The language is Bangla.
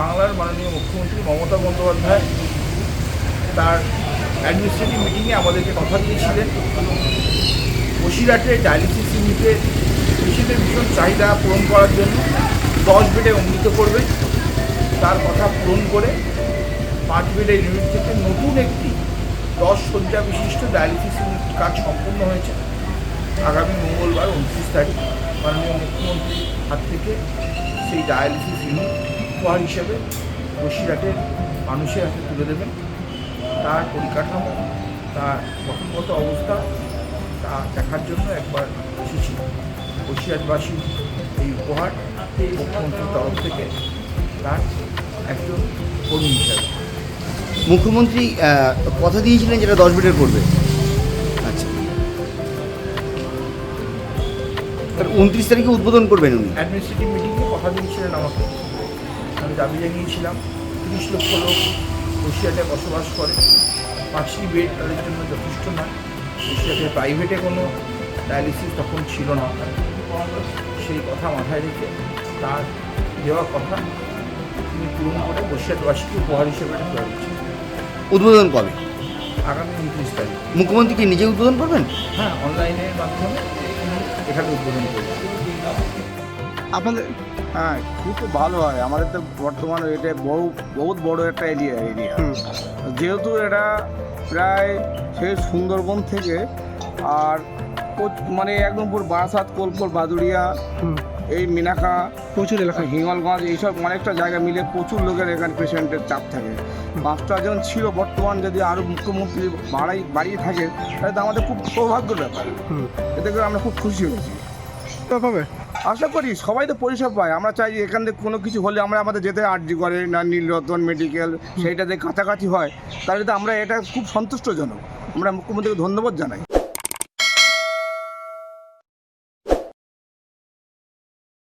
বাংলার মাননীয় মুখ্যমন্ত্রী মমতা বন্দ্যোপাধ্যায় তার অ্যাডমিনিস্ট্রেটিভ মিটিংয়ে আমাদেরকে কথা দিয়েছিলেন। বসিরহাটে ডায়ালিসিস ইউনিটের পেশেন্টের ভীষণ চাহিদা পূরণ করার জন্য দশ বেডে উন্নীত করবে। তার কথা পূরণ করে পাঁচ বেডের ইউনিট থেকে নতুন একটি দশ শয্যা বিশিষ্ট ডায়ালিসিস ইউনিট কাজ সম্পূর্ণ হয়েছে। আগামী মঙ্গলবার, উনত্রিশ তারিখ মাননীয় মুখ্যমন্ত্রীর হাত থেকে সেই ডায়ালিসিস ইউনিট উপহার হিসেবে বসিরহাটের মানুষের হাতে তুলে দেবেন। তার পরিকাঠামো তার গঠনগত অবস্থা তা দেখার জন্য একবার এসেছি বসিরহাটবাসীর এই উপহার মুখ্যমন্ত্রীর তরফ থেকে তার একজন কর্মী হিসাবে। মুখ্যমন্ত্রী কথা দিয়েছিলেন যেটা দশ বেডের করবে। আচ্ছা। উনত্রিশ তারিখে উদ্বোধন করবেন উনি। অ্যাডমিনিস্ট্রেটিভ মিটিংয়ে কথা দিয়েছিলেন আমাকে। আমি দাবি জানিয়েছিলাম তিরিশ লক্ষ লোক বসিরহাটে বসবাস করে। পাঁচটি বেড তাদের জন্য যথেষ্ট নয় বসিরহাটে প্রাইভেটে কোনো ডায়ালিসিস তখন ছিল না। সেই কথা মাথায় রেখে তার দেওয়া কথা তিনি পূরণ করে বসিরহাটবাসীকে উপহার হিসেবে দেওয়া হচ্ছে উদ্বোধন কবে? আগামী উনত্রিশ তারিখ। মুখ্যমন্ত্রী কি নিজে উদ্বোধন করবেন? হ্যাঁ অনলাইনের মাধ্যমে এখানে উদ্বোধন করবেন। আপনাদের হ্যাঁ খুব ভালো হয়। আমাদের তো বর্তমানে এটা বড় বহুত বড় একটা এরিয়া এরিয়া যেহেতু এটা প্রায় সেই সুন্দরবন থেকে আর মানে একদম পুরো বারাসাত কোলপুর বাদুড়িয়া এই মিনাখা প্রচুর এলাকা। হিঙ্গলগঞ্জ এইসব অনেকটা জায়গা মিলে প্রচুর লোকের এখানে পেশেন্টের চাপ থাকে। পাঁচটা জন ছিল বর্তমান যদি আরও মুখ্যমন্ত্রী বাড়াই বাড়িয়ে থাকে তাহলে তো আমাদের খুব সৌভাগ্যের ব্যাপার। এতে করে আমরা খুব খুশি হয়েছি। পাবে আশা করি সবাই তো পরিষেবা পায়। আমরা চাই যে এখান থেকে কোনো কিছু হলে আমরা আমাদের যেতে আর্জি করে না নীলরতন মেডিকেল সেইটাতে কাছাকাছি হয়। তাহলে তো আমরা এটা খুব সন্তুষ্টজনক। আমরা মুখ্যমন্ত্রীকে ধন্যবাদ জানাই।